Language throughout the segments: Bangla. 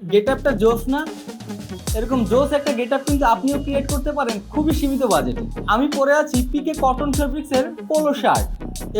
গেট আপটা জোস না। এরকম জোস একটা গেট আপ কিন্তু আপনিও ক্রিয়েট করতে পারেন খুবই সীমিত বাজেটে। আমি পরে আছি পিকে কটন ফেব্রিক্সের পোলো শার্ট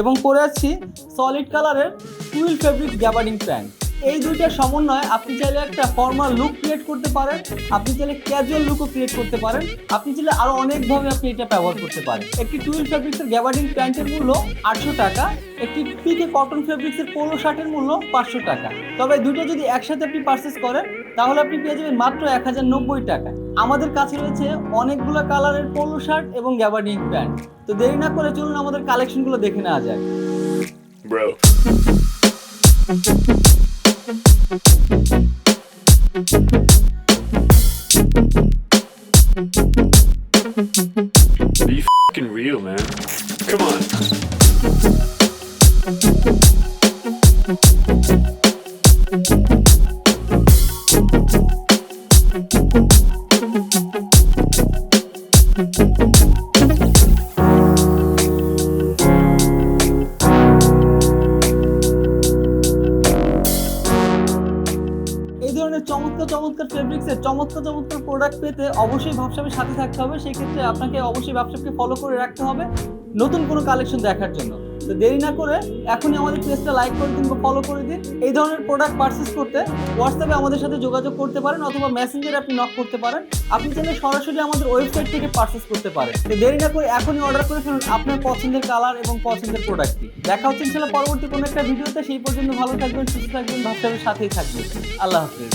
এবং পরে আছি সলিড কালারের টুইল ফেব্রিক্স গ্যাবার্ডিং প্যান্ট এই দুইটার সমন্বয়, আপনি চাইলে একটা ফর্মাল লুক ক্রিয়েট করতে পারেন, আপনি চাইলে ক্যাজুয়াল লুকও ক্রিয়েট করতে পারেন, আপনি চাইলে আরও অনেকভাবে আপনি এটা ব্যবহার করতে পারেন। একটি টুইল ফেব্রিক্সের গ্যাবার্ডিং প্যান্টের মূল্য আটশো টাকা, একটি পিকে কটন ফেব্রিক্সের পোলো শার্টের মূল্য পাঁচশো টাকা। তবে দুটো যদি একসাথে আপনি পারচেস করেন, তাহলে আপনি পেয়ে যাবেন মাত্র এক হাজার নব্বই টাকা। আমাদের কাছে রয়েছে অনেকগুলো কালারের পোলো শার্ট এবং গ্যাবার্ডিং প্যান্ট তো দেরি না করে চলুন আমাদের কালেকশনগুলো দেখে নেওয়া যায়. Be fucking real, man. Come on. ধরনের চমৎকার চমৎকার ফেব্রিক্সের চমৎকার চমৎকার প্রোডাক্ট পেতে অবশ্যই ভাবসাবের সাথে থাকতে হবে। সেক্ষেত্রে আপনাকে অবশ্যই ভাবসাবকে ফলো করে রাখতে হবে নতুন কোনো কালেকশন দেখার জন্য। তো দেরি না করে এখনই আমাদের পেজটা লাইক করে দিন বা ফলো করে দিন। এই ধরনের প্রোডাক্ট পারচেস করতে হোয়াটসঅ্যাপে আমাদের সাথে যোগাযোগ করতে পারেন অথবা মেসেঞ্জারে আপনি নক করতে পারেন। আপনি চাইলে সরাসরি আমাদের ওয়েবসাইট থেকে পারচেস করতে পারেন। দেরি না করে এখনই অর্ডার করে ফেলুন আপনার পছন্দের কালার এবং পছন্দের প্রোডাক্টটি দেখা হচ্ছে ইনশাল্লাহ পরবর্তী কোনো একটা ভিডিওতে। সেই পর্যন্ত ভালো থাকবেন, সুস্থ থাকবেন ভাবসাবের সাথেই থাকবেন। আল্লাহ হাফিজ।